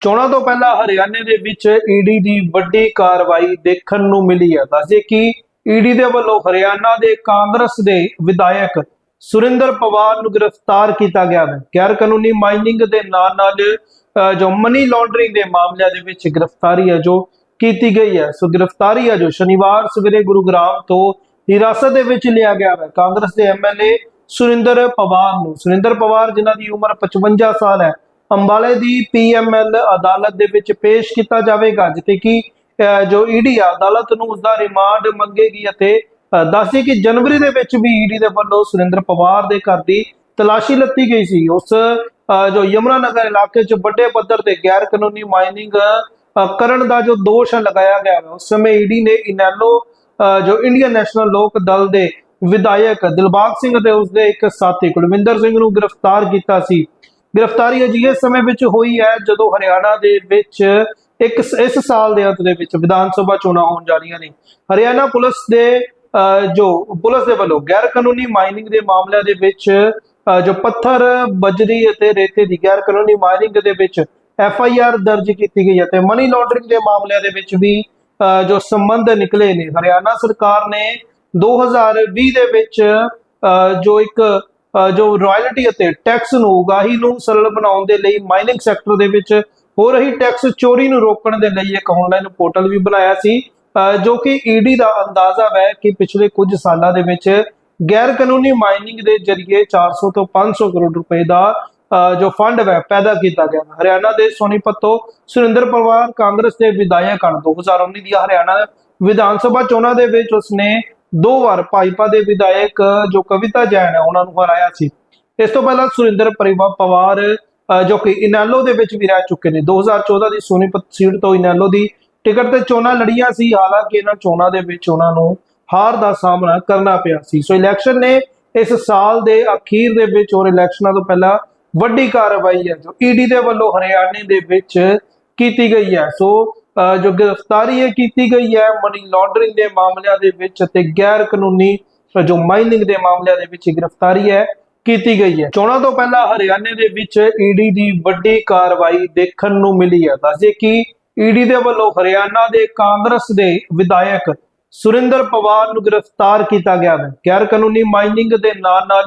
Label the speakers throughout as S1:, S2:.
S1: ਚੋਣਾਂ ਤੋਂ ਪਹਿਲਾਂ ਹਰਿਆਣੇ ਦੇ ਵਿੱਚ ਈਡੀ ਦੀ ਵੱਡੀ ਕਾਰਵਾਈ ਦੇਖਣ ਨੂੰ ਮਿਲੀ ਹੈ। ਦੱਸਦੇ ਕਿ ਈਡੀ ਦੇ ਵੱਲੋਂ ਹਰਿਆਣਾ ਦੇ ਕਾਂਗਰਸ ਦੇ ਵਿਧਾਇਕ ਸੁਰਿੰਦਰ ਪਵਾਰ ਨੂੰ ਗ੍ਰਿਫਤਾਰ ਕੀਤਾ ਗਿਆ ਹੈ। ਗੈਰ ਕਾਨੂੰਨੀ ਮਾਈਨਿੰਗ ਦੇ ਨਾਲ ਨਾਲ ਜੋ ਮਨੀ ਲਾਂਡਰਿੰਗ ਦੇ ਮਾਮਲਿਆਂ ਦੇ ਵਿੱਚ ਗ੍ਰਿਫਤਾਰੀ ਹੈ, ਜੋ ਕੀਤੀ ਗਈ ਹੈ। ਸੋ ਗ੍ਰਿਫਤਾਰੀ ਹੈ ਜੋ ਸ਼ਨੀਵਾਰ ਸਵੇਰੇ ਗੁਰੂਗ੍ਰਾਮ ਤੋਂ ਹਿਰਾਸਤ ਦੇ ਵਿੱਚ ਲਿਆ ਗਿਆ ਹੈ। ਕਾਂਗਰਸ ਦੇ ਐਮਐਲਏ ਸੁਰਿੰਦਰ ਪਵਾਰ ਨੂੰ। ਸੁਰਿੰਦਰ ਪਵਾਰ ਜਿਨ੍ਹਾਂ ਦੀ ਉਮਰ 55 ਸਾਲ ਹੈ ਅੰਬਾਲੇ ਦੀ ਪੀਐਮਐਲ ਅਦਾਲਤ ਦੇ ਵਿੱਚ ਪੇਸ਼ ਕੀਤਾ ਜਾਵੇਗਾ ਜਿੱਥੇ ਕਿ ਜੋ ਈਡੀ ਅਦਾਲਤ ਨੂੰ ਉਸ ਦਾ ਰਿਮਾਂਡ ਮੰਗੇਗੀ ਅਤੇ ਅਹ, ਕਿ ਜਨਵਰੀ ਦੇ ਵਿੱਚ ਵੀ ਈਡੀ ਦੇ ਵੱਲੋਂ ਸੁਰਿੰਦਰ ਪਵਾਰ ਦੇ ਘਰ ਦੀ ਤਲਾਸ਼ੀ ਲੱਤੀ ਗਈ ਸੀ। ਉਸ ਜੋ ਯਮੁਨਾ ਨਗਰ ਇਲਾਕੇ 'ਚ ਵੱਡੇ ਪੱਧਰ ਤੇ ਗੈਰ ਕਾਨੂੰਨੀ ਮਾਈਨਿੰਗ ਕਰਨ ਦਾ ਜੋ ਦੋਸ਼ ਲਗਾਇਆ ਗਿਆ ਉਸ ਸਮੇਂ ਈਡੀ ਨੇ ਇਨੈਲੋ ਜੋ ਇੰਡੀਅਨ ਨੈਸ਼ਨਲ ਲੋਕ ਦਲ ਦੇ ਵਿਧਾਇਕ ਦਿਲਬਾਗ ਸਿੰਘ ਅਤੇ ਉਸਦੇ ਇੱਕ ਸਾਥੀ ਕੁਲਵਿੰਦਰ ਸਿੰਘ ਨੂੰ ਗ੍ਰਿਫਤਾਰ ਕੀਤਾ ਸੀ। ਗ੍ਰਿਫਤਾਰੀ ਅਜਿਹੇ ਸਮੇਂ ਵਿੱਚ ਹੋਈ ਹੈ ਜਦੋਂ ਹਰਿਆਣਾ ਦੇ ਵਿੱਚ ਇੱਕ ਇਸ ਸਾਲ ਦੇ ਅੰਤ ਦੇ ਵਿੱਚ ਵਿਧਾਨ ਸਭਾ ਚੋਣਾਂ ਹੋਣ ਜਾ ਰਹੀਆਂ ਨੇ। ਹਰਿਆਣਾ ਪੁਲਿਸ ਦੇ ਜੋ ਪੁਲਿਸ ਦੇ ਵੱਲੋਂ ਗੈਰ ਕਾਨੂੰਨੀ ਮਾਈਨਿੰਗ ਦੇ ਮਾਮਲਿਆਂ ਦੇ ਵਿੱਚ ਜੋ ਪੱਥਰ ਬਜਰੀ ਅਤੇ ਰੇਤੇ ਦੀ ਗੈਰ ਕਾਨੂੰਨੀ ਮਾਈਨਿੰਗ ਦੇ ਵਿੱਚ ਐਫ ਆਈ ਆਰ ਦਰਜ ਕੀਤੀ ਗਈ ਅਤੇ ਮਨੀ ਲਾਂਡਰਿੰਗ ਦੇ ਮਾਮਲਿਆਂ ਦੇ ਵਿੱਚ ਵੀ ਅਹ, ਜੋ ਸੰਬੰਧ ਨਿਕਲੇ ਨੇ। ਹਰਿਆਣਾ ਸਰਕਾਰ ਨੇ 2020 ਦੇ ਵਿੱਚ ਅਹ, ਜੋ ਇੱਕ ਜੋ ਰਾਇਲਟੀ ਅਤੇ ਟੈਕਸ ਨੂੰ ਉਗਾਹੀ ਨੂੰ ਸਰਲ ਬਣਾਉਣ ਦੇ ਲਈ ਮਾਈਨਿੰਗ ਸੈਕਟਰ ਦੇ ਵਿੱਚ ਹੋ ਰਹੀ ਟੈਕਸ ਚੋਰੀ ਨੂੰ ਰੋਕਣ ਦੇ ਲਈ ਇੱਕ ਆਨਲਾਈਨ ਪੋਰਟਲ ਵੀ ਬਣਾਇਆ ਸੀ ਜੋ ਕਿ ਈਡੀ ਦਾ ਅੰਦਾਜ਼ਾ ਹੈ ਕਿ ਪਿਛਲੇ ਕੁਝ ਸਾਲਾਂ ਦੇ ਵਿੱਚ ਗੈਰ ਕਾਨੂੰਨੀ ਮਾਈਨਿੰਗ ਦੇ ਜ਼ਰੀਏ 400 ਤੋਂ 500 ਕਰੋੜ ਰੁਪਏ ਦਾ ਜੋ ਫੰਡ ਹੈ, ਪੈਦਾ ਕੀਤਾ ਗਿਆ। ਹਰਿਆਣਾ ਦੇ ਸੋਨੀਪਤ ਤੋਂ ਸੁਰਿੰਦਰ ਪਵਾਰ ਕਾਂਗਰਸ ਦੇ ਵਿਧਾਇਕ ਹਨ। 2019 ਦੀ ਹਰਿਆਣਾ ਵਿਧਾਨ ਸਭਾ ਚੋਣਾਂ ਦੇ ਵਿੱਚ ਉਸਨੇ ਦੋ ਵਾਰ ਭਾਜਪਾ ਦੇ ਵਿਧਾਇਕ ਜੋ ਕਵਿਤਾ ਜੈਨ ਹੈ, ਉਹਨਾਂ ਨੂੰ ਹਰਾਇਆ ਸੀ। ਇਸ ਤੋਂ ਪਹਿਲਾਂ ਸੁਰਿੰਦਰ ਪਰਿਵਾ ਪਵਾਰ ਜੋ ਕਿ ਇਨੈਲੋ ਦੇ ਵਿੱਚ ਵੀ ਰਹਿ ਚੁੱਕੇ ਨੇ। 2014 ਦੀ ਸੋਨੀਪਤ ਸੀਟ ਤੋਂ ਇਨੈਲੋ ਦੀ ਟਿਕਟ ਤੇ ਚੋਣਾਂ ਲੜੀਆਂ ਸੀ। ਹਾਲਾਂਕਿ ਇਹਨਾਂ ਚੋਣਾਂ ਦੇ ਵਿੱਚ ਉਹਨਾਂ ਨੂੰ ਹਾਰ ਦਾ ਸਾਹਮਣਾ ਕਰਨਾ ਪਿਆ ਸੀ। ਸੋ ਇਲੈਕਸ਼ਨ ਨੇ ਇਸ ਸਾਲ ਦੇ ਅਖੀਰ ਦੇ ਵਿੱਚ ਔਰ ਇਲੈਕਸ਼ਨਾਂ ਤੋਂ ਪਹਿਲਾਂ ਵੱਡੀ ਕਾਰਵਾਈ ਹੈ, ਜੋ ਈਡੀ ਦੇ ਵੱਲੋਂ ਹਰਿਆਣੇ ਦੇ ਵਿੱਚ ਕੀਤੀ ਗਈ ਹੈ। ਸੋ ਜੋ ਗ੍ਰਿਫਤਾਰੀ ਹੈ ਕੀਤੀ ਗਈ ਹੈ ਮਨੀ ਲਾਂਡਰਿੰਗ ਦੇ ਮਾਮਲਿਆਂ ਦੇ ਵਿੱਚ ਅਤੇ ਗੈਰ ਕਾਨੂੰਨੀ ਜੋ ਮਾਈਨਿੰਗ ਦੇ ਮਾਮਲਿਆਂ ਦੇ ਵਿੱਚ ਗ੍ਰਿਫਤਾਰੀ ਹੈ ਕੀਤੀ ਗਈ ਹੈ। ਚੋਣਾਂ ਤੋਂ ਪਹਿਲਾਂ ਹਰਿਆਣੇ ਦੇ ਵਿੱਚ ਈਡੀ ਦੀ ਵੱਡੀ ਕਾਰਵਾਈ ਦੇਖਣ ਨੂੰ ਮਿਲੀ ਹੈ। ਦੱਸਦੇ ਕਿ ਈਡੀ ਦੇ ਵੱਲੋਂ ਹਰਿਆਣਾ ਦੇ ਕਾਂਗਰਸ ਦੇ ਵਿਧਾਇਕ ਸੁਰਿੰਦਰ ਪਵਾਰ ਨੂੰ ਗ੍ਰਿਫਤਾਰ ਕੀਤਾ ਗਿਆ ਹੈ। ਗੈਰ ਕਾਨੂੰਨੀ ਮਾਈਨਿੰਗ ਦੇ ਨਾਲ ਨਾਲ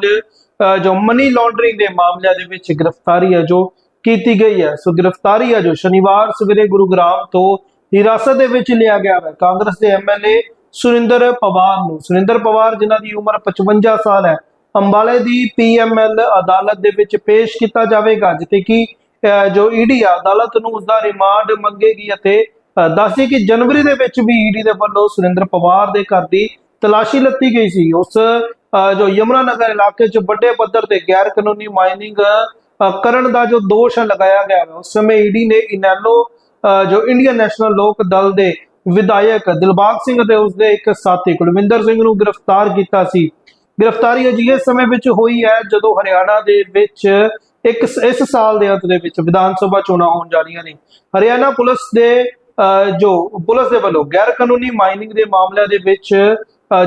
S1: ਅਹ, ਜੋ ਮਨੀ ਲਾਂਡਰਿੰਗ ਦੇ ਮਾਮਲਿਆਂ ਦੇ ਵਿੱਚ ਗ੍ਰਿਫਤਾਰੀ ਹੈ ਜੋ ਕੀਤੀ ਗਈ ਹੈ। ਸੋ ਗ੍ਰਿਫਤਾਰੀ ਹੈ ਜੋ ਸ਼ਨੀਵਾਰ ਸਵੇਰੇ ਗੁਰੂਗ੍ਰਾਮ ਤੋਂ ਹਿਰਾਸਤ ਦੇ ਵਿੱਚ ਲਿਆ ਗਿਆ ਹੈ। ਕਾਂਗਰਸ ਦੇ ਐਮਐਲਏ ਸੁਰਿੰਦਰ ਪਵਾਰ ਨੂੰ। ਸੁਰਿੰਦਰ ਪਵਾਰ ਜਿਨ੍ਹਾਂ ਦੀ ਉਮਰ 55 ਸਾਲ ਹੈ ਅੰਬਾਲੇ ਦੀ ਪੀਐਮਐਲ ਅਦਾਲਤ ਦੇ ਵਿੱਚ ਪੇਸ਼ ਕੀਤਾ ਜਾਵੇਗਾ ਜਿੱਥੇ ਕਿ ਜੋ ਈਡੀ ਅਦਾਲਤ ਨੂੰ ਉਸ ਦਾ ਰਿਮਾਂਡ ਮੰਗੇਗੀ ਅਤੇ ਅਹ, ਕਿ ਜਨਵਰੀ ਦੇ ਵਿੱਚ ਵੀ ਈਡੀ ਦੇ ਵੱਲੋਂ ਸੁਰਿੰਦਰ ਪਵਾਰ ਦੇ ਘਰ ਦੀ ਤਲਾਸ਼ੀ ਲੱਤੀ ਗਈ ਸੀ। ਉਸ ਜੋ ਯਮੁਨਾ ਨਗਰ ਇਲਾਕੇ 'ਚ ਵੱਡੇ ਪੱਧਰ ਤੇ ਗੈਰ ਕਾਨੂੰਨੀ ਮਾਈਨਿੰਗ ਕਰਨ ਦਾ ਜੋ ਦੋਸ਼ ਲਗਾਇਆ ਗਿਆ ਹੈ ਉਸ ਸਮੇਂ ਈਡੀ ਨੇ ਇਨੈਲੋ ਜੋ ਇੰਡੀਅਨ ਨੈਸ਼ਨਲ ਲੋਕ ਦਲ ਦੇ ਵਿਧਾਇਕ ਦਿਲਬਾਗ ਸਿੰਘ ਅਤੇ ਉਸਦੇ ਇੱਕ ਸਾਥੀ ਕੁਲਵਿੰਦਰ ਸਿੰਘ ਨੂੰ ਗ੍ਰਿਫਤਾਰ ਕੀਤਾ ਸੀ। ਗ੍ਰਿਫਤਾਰੀ ਅਜਿਹੇ ਸਮੇਂ ਵਿੱਚ ਹੋਈ ਹੈ ਜਦੋਂ ਹਰਿਆਣਾ ਦੇ ਵਿੱਚ ਇੱਕ ਇਸ ਸਾਲ ਦੇ ਅੰਤ ਦੇ ਵਿੱਚ ਵਿਧਾਨ ਸਭਾ ਚੋਣਾਂ ਹੋਣ ਜਾ ਰਹੀਆਂ ਨੇ। ਹਰਿਆਣਾ ਪੁਲਿਸ ਦੇ ਅਹ, ਜੋ ਪੁਲਿਸ ਦੇ ਵੱਲੋਂ ਗੈਰ ਕਾਨੂੰਨੀ ਮਾਈਨਿੰਗ ਦੇ ਮਾਮਲਿਆਂ ਦੇ ਵਿੱਚ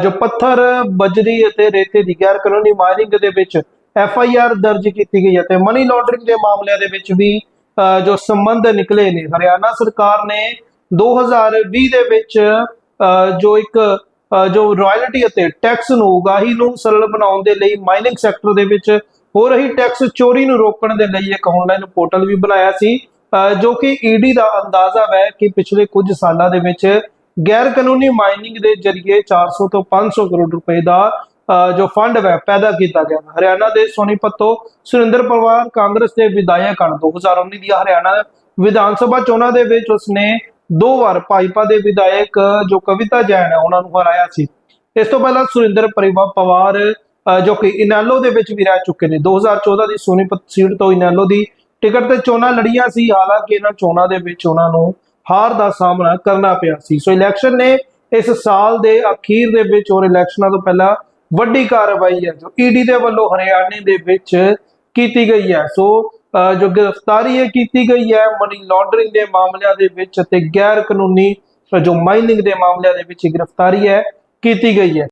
S1: ਜੋ ਪੱਥਰ ਬਜਰੀ ਅਤੇ ਰੇਤੇ ਦੀ ਗੈਰ ਕਾਨੂੰਨੀ ਮਾਈਨਿੰਗ ਦੇ ਵਿੱਚ ਐਫ ਆਈ ਆਰ ਦਰਜ ਕੀਤੀ ਗਈ ਹੈ ਤੇ ਮਨੀ ਲਾਂਡਰਿੰਗ ਦੇ ਮਾਮਲਿਆਂ ਦੇ ਵਿੱਚ ਵੀ ਜੋ ਸੰਬੰਧ ਨਿਕਲੇ ਨੇ ਹਰਿਆਣਾ ਸਰਕਾਰ ਨੇ 2020 ਦੇ ਵਿੱਚ ਜੋ ਇੱਕ ਜੋ ਰਾਇਲਟੀ ਅਤੇ ਟੈਕਸ ਨੂੰ ਉਗਾਹੀ ਨੂੰ ਸਰਲ ਬਣਾਉਣ ਦੇ ਲਈ ਮਾਈਨਿੰਗ ਸੈਕਟਰ ਦੇ ਵਿੱਚ ਹੋ ਰਹੀ ਟੈਕਸ ਚੋਰੀ ਨੂੰ ਰੋਕਣ ਦੇ ਲਈ ਇੱਕ ਆਨਲਾਈਨ ਪੋਰਟਲ ਵੀ ਬਣਾਇਆ ਸੀ ਅਹ, ਜੋ ਕਿ ਈਡੀ ਦਾ ਅੰਦਾਜ਼ਾ ਹੈ ਕਿ ਪਿਛਲੇ ਕੁਝ ਸਾਲਾਂ ਦੇ ਵਿੱਚ ਗੈਰ ਕਾਨੂੰਨੀ ਮਾਈਨਿੰਗ ਦੇ ਜ਼ਰੀਏ 400 ਤੋਂ 500 ਕਰੋੜ ਰੁਪਏ ਦਾ ਜੋ ਫੰਡ ਹੈ ਪੈਦਾ ਕੀਤਾ ਗਿਆ। ਹਰਿਆਣਾ ਦੇ ਸੋਨੀਪਤ ਤੋਂ ਸੁਰਿੰਦਰ ਪਵਾਰ ਕਾਂਗਰਸ ਦੇ ਵਿਧਾਇਕ ਹਨ। 2019 ਦੀ ਹਰਿਆਣਾ ਵਿਧਾਨ ਸਭਾ ਚੋਣਾਂ ਦੇ ਵਿੱਚ ਉਸਨੇ ਦੋ ਵਾਰ ਭਾਜਪਾ ਦੇ ਵਿਧਾਇਕ, ਜੋ ਕਵਿਤਾ ਜੈਨ ਹੈ, ਉਹਨਾਂ ਨੂੰ ਹਰਾਇਆ ਸੀ। ਇਸ ਤੋਂ ਪਹਿਲਾਂ ਸੁਰਿੰਦਰ ਪਵਾਰ ਜੋ ਕਿ ਇਨੈਲੋ ਦੇ ਵਿੱਚ ਵੀ ਰਹਿ ਚੁੱਕੇ ਨੇ। 2014 ਦੀ ਸੋਨੀਪਤ ਸੀਟ ਤੋਂ ਇਨੈਲੋ ਦੀ ਟਿਕਟ ਤੇ ਚੋਣਾਂ ਲੜੀਆਂ ਸੀ। ਹਾਲਾਂਕਿ ਇਹਨਾਂ ਚੋਣਾਂ ਦੇ ਵਿੱਚ ਉਹਨਾਂ ਨੂੰ ਹਾਰ ਦਾ ਸਾਹਮਣਾ ਕਰਨਾ ਪਿਆ ਸੀ। ਸੋ ਇਲੈਕਸ਼ਨ ਨੇ ਇਸ ਸਾਲ ਦੇ ਅਖੀਰ ਦੇ ਵਿੱਚ ਔਰ ਇਲੈਕਸ਼ਨਾਂ ਤੋਂ ਪਹਿਲਾਂ ਵੱਡੀ ਕਾਰਵਾਈ ਹੈ ਜੋ ਈਡੀ ਦੇ ਵੱਲੋਂ ਹਰਿਆਣੇ ਦੇ ਵਿੱਚ ਕੀਤੀ ਗਈ ਹੈ। ਸੋ ਅਹ, ਜੋ ਗ੍ਰਿਫਤਾਰੀ ਹੈ ਕੀਤੀ ਗਈ ਹੈ ਮਨੀ ਲਾਂਡਰਿੰਗ ਦੇ ਮਾਮਲਿਆਂ ਦੇ ਵਿੱਚ ਅਤੇ ਗੈਰ ਕਾਨੂੰਨੀ ਜੋ ਮਾਈਨਿੰਗ ਦੇ ਮਾਮਲਿਆਂ ਦੇ ਵਿੱਚ ਗ੍ਰਿਫਤਾਰੀ ਹੈ ਕੀਤੀ ਗਈ ਹੈ।